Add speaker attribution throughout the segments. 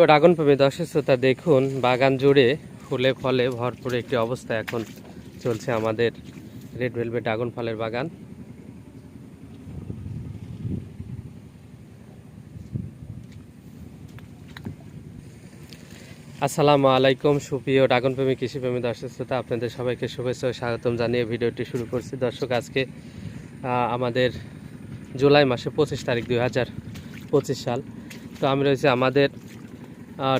Speaker 1: তো ড্রাগন প্রেমী দর্শক শ্রোতা, দেখুন, বাগান জুড়ে ফুলে ফলে ভরপুর একটি অবস্থা এখন চলছে আমাদের রেড ভেলভেট ড্রাগন ফলের বাগান। আসসালামু আলাইকুম, সুপ্রিয় ড্রাগন প্রেমী কৃষিপ্রেমী দর্শক শ্রোতা, আপনাদের সবাইকে শুভেচ্ছা ও স্বাগতম জানিয়ে ভিডিওটি শুরু করছি। দর্শক, আজকে আমাদের জুলাই মাসে পঁচিশ তারিখ দুই হাজার পঁচিশ সাল। তো আমি রয়েছি আমাদের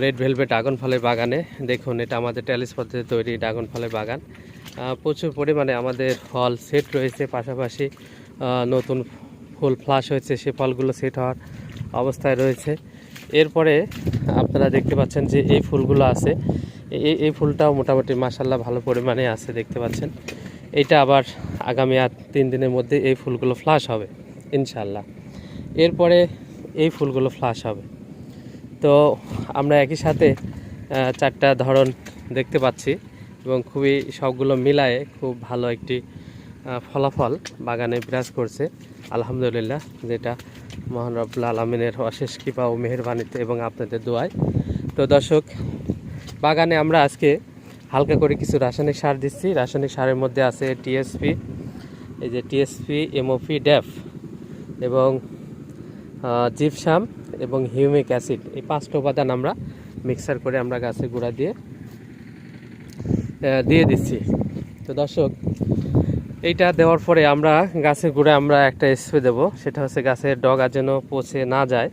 Speaker 1: রেড ভেলভেট ড্রাগন ফলের বাগানে। দেখুন, এটা আমাদের ট্যালিস পদ্ধতিতে তৈরি ড্রাগন ফলের বাগান। প্রচুর পরিমাণে আমাদের ফল সেট রয়েছে। পাশাপাশি নতুন ফুল ফ্লাশ হয়েছে, সে ফলগুলো সেট হওয়ার অবস্থায় রয়েছে। এরপরে আপনারা দেখতে পাচ্ছেন যে এই ফুলগুলো আছে। এই এই ফুলটাও মোটামুটি মাসাল্লাহ ভালো পরিমাণে আছে, দেখতে পাচ্ছেন। এটা আবার আগামী আর তিন দিনের মধ্যে এই ফুলগুলো ফ্লাশ হবে ইনশাল্লাহ এরপরে এই ফুলগুলো ফ্লাশ হবে। তো আমরা একই সাথে চারটা ধরন দেখতে পাচ্ছি এবং খুবই সবগুলো মিলায়ে খুব ভালো একটি ফলাফল বাগানে বিরাজ করছে। আলহামদুলিল্লাহ, যেটা মহান রব্বুল আলমিনের অশেষ কৃপা ও মেহরবানিতে এবং আপনাদের দোয়ায়। তো দর্শক, বাগানে আমরা আজকে হালকা করে কিছু রাসায়নিক সার দিচ্ছি। রাসায়নিক সারের মধ্যে আছে টিএসপি এই যে টিএসপি এমওপি ড্যাফ এবং জিপসাম এবং হিউমিক অ্যাসিড, এই পাঁচটা উপাদান আমরা মিক্সার করে আমরা গাছের গুঁড়া দিয়ে দিয়ে দিচ্ছি। তো দর্শক, এইটা দেওয়ার পরে আমরা গাছের গোড়ায় আমরা একটা স্প্রে দেবো। সেটা হচ্ছে গাছের ডগা যেন পচে না যায়।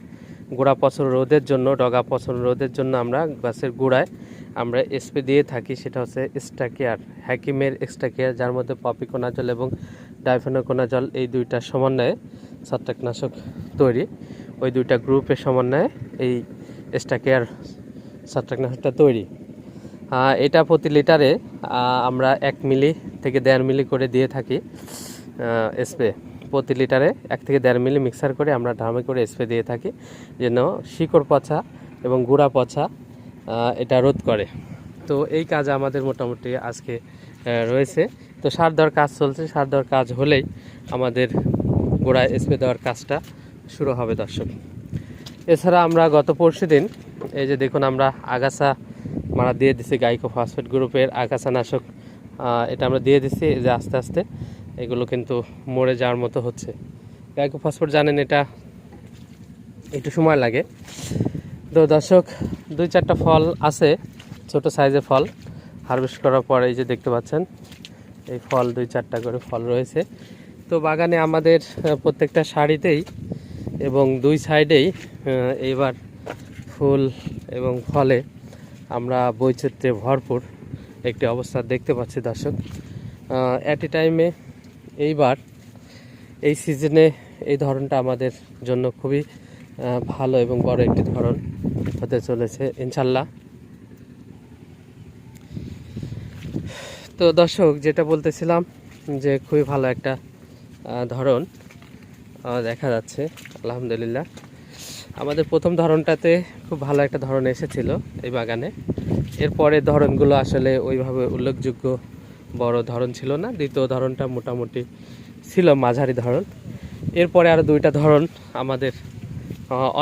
Speaker 1: গোড়া পচন রোদের জন্য, ডগা পচন রোদের জন্য আমরা গাছের গোড়ায় আমরা স্প্রে দিয়ে থাকি। সেটা হচ্ছে এক্সট্রাকেয়ার হ্যাকিমের এক্সট্রাকেয়ার যার মধ্যে পপিকোনা জল এবং ডাইফেনোকোনাজল এই দুইটা সমন্বয়ে ছত্রাকনাশক তৈরি। ওই দুইটা গ্রুপের সমন্বয়ে এই এক্সট্রাকেয়ার ছত্রাকনাশকটা তৈরি। এটা প্রতি লিটারে আমরা এক মিলি থেকে দেড় মিলি করে দিয়ে থাকি স্প্রে। প্রতি লিটারে এক থেকে দেড় মিলি মিক্সার করে আমরা ড্রামে করে স্প্রে দিয়ে থাকি, যেন শিকড় পচা এবং গুঁড়া পচা এটা রোধ করে। তো এই কাজ আমাদের মোটামুটি আজকে রয়েছে। তো সার দেওয়ার কাজ চলছে। সার দেওয়ার কাজ হলেই আমাদের গোড়ায় স্প্রে দেওয়ার কাজটা শুরু হবে দর্শক। এছাড়া আমরা গত পরশু দিন, এই যে দেখুন আমরা আগাছা মারা দিয়ে দিছি গাইকো ফসফেট গ্রুপের আগাছা নাশক এটা আমরা দিয়ে এই যে আস্তে আস্তে এগুলো কিন্তু মরে যাওয়ার মতো হচ্ছে। গাইকো ফসফেট জানেন এটা একটু সময় লাগে। তো দর্শক, দুই চারটা ফল আছে, ছোট সাইজের ফল। হারভেস্ট করার পর এই যে দেখতে পাচ্ছেন, এই ফল দুই চারটা করে ফল রয়েছে। তো বাগানে আমাদের প্রত্যেকটা শাড়িতেই এবং দুই সাইডেই এইবার ফুল এবং ফলে আমরা বৈচিত্র্যে ভরপুর একটি অবস্থা দেখতে পাচ্ছি দর্শক। অ্যাট এ টাইমে এইবার এই সিজনে এই ধরনটা আমাদের জন্য খুবই ভালো এবং বড় একটি ধরন হতে চলেছে ইনশাল্লাহ তো দর্শক, যেটা বলতেছিলাম যে খুবই ভালো একটা ধরন। দেখা যাচ্ছে, আলহামদুলিল্লাহ। আমাদের প্রথম ধরনটাতে খুব ভালো একটা ধরন এসেছিল এই বাগানে। এরপরে ধরনগুলো আসলে ওইভাবে উল্লেখযোগ্য বড় ধরন ছিল না, দ্বিতীয় ধরনটা মোটামুটি ছিল মাঝারি ধরন। এরপরে আরও দুইটা ধরন আমাদের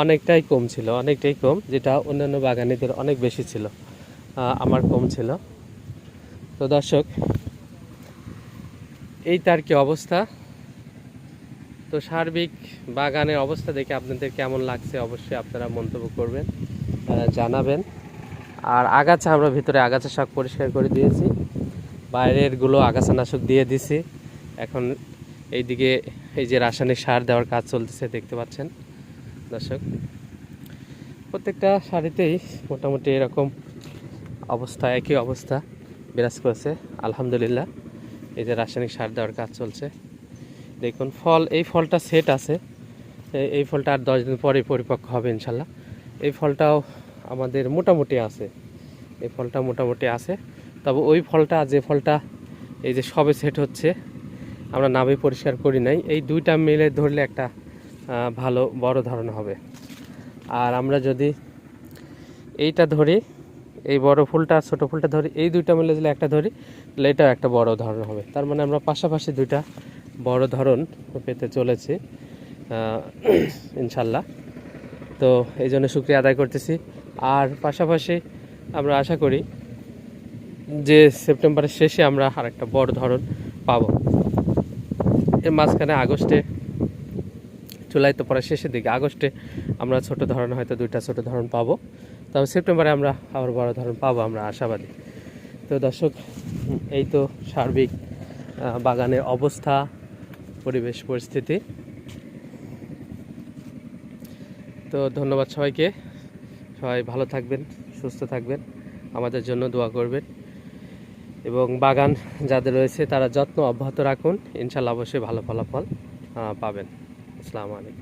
Speaker 1: অনেকটাই কম ছিল, অনেকটাই কম, যেটা অন্যান্য বাগানিদের অনেক বেশি ছিল আমার কম ছিল। তো দর্শক, এই তার কি অবস্থা? তো সার্বিক বাগানের অবস্থা দেখে আপনাদের কেমন লাগছে অবশ্যই আপনারা মন্তব্য করবেন জানাবেন। আর আগাছা, আমরা ভিতরে আগাছা শাক পরিষ্কার করে দিয়েছি। বাইরেরগুলো আগাছা নাশক দিয়ে দিছি। এখন এইদিকে এই যে রাসায়নিক সার দেওয়ার কাজ চলতেছে, দেখতে পাচ্ছেন দর্শক। প্রত্যেকটা শাড়িতেই মোটামুটি এরকম অবস্থা, একই অবস্থা বিরাজ করেছে। আলহামদুলিল্লাহ, এই যে রাসায়নিক সার দেওয়ার কাজ চলছে। দেখুন, ফল, এই ফলটা সেট আছে। এই ফলটা আর দশ দিন পরে পরিপক্ক হবে ইনশাল্লাহ। এই ফলটাও আমাদের মোটামুটি আছে। এই ফলটা মোটামুটি আছে। তবে ওই ফলটা, যে ফলটা, এই যে সবে সেট হচ্ছে, আমরা নাভি পরিষ্কার করি নাই। এই দুইটা মিলে ধরলে একটা ভালো, বড় ধরন হবে। আর আমরা যদি এইটা ধরি, এই বড় ফুলটা আর ছোট ফুলটা ধরি, এই দুইটা মিলে যদি একটা ধরি, তাহলে এটাও একটা বড় ধরন হবে। তার মানে আমরা পাশাপাশি দুইটা বড় ধরন পেতে চলেছি ইনশাল্লাহ। তো এই জন্য শুক্রিয়া আদায় করতেছি। আর পাশাপাশি আমরা আশা করি যে সেপ্টেম্বরের শেষে আমরা আর একটা বড় ধরন পাব। এর মাঝখানে আগস্টে, জুলাই তো পরে শেষের দিকে, আগস্টে আমরা ছোট ধরন হয়তো দুইটা ছোট ধরন পাবো। তবে সেপ্টেম্বরে আমরা আবার বড় ধরন পাবো, আমরা আশাবাদী। তো দর্শক, এই তো সার্বিক বাগানের অবস্থা পরিবেশ পরিস্থিতি। তো ধন্যবাদ সবাইকে। সবাই ভালো থাকবেন, সুস্থ থাকবেন, আমাদের জন্য দোয়া করবেন। এবং বাগান যাদের রয়েছে, তারা যত্ন অব্যাহত রাখুন। ইনশাল্লাহ অবশ্যই ভালো ফলাফল পাবেন। আসসালামু আলাইকুম।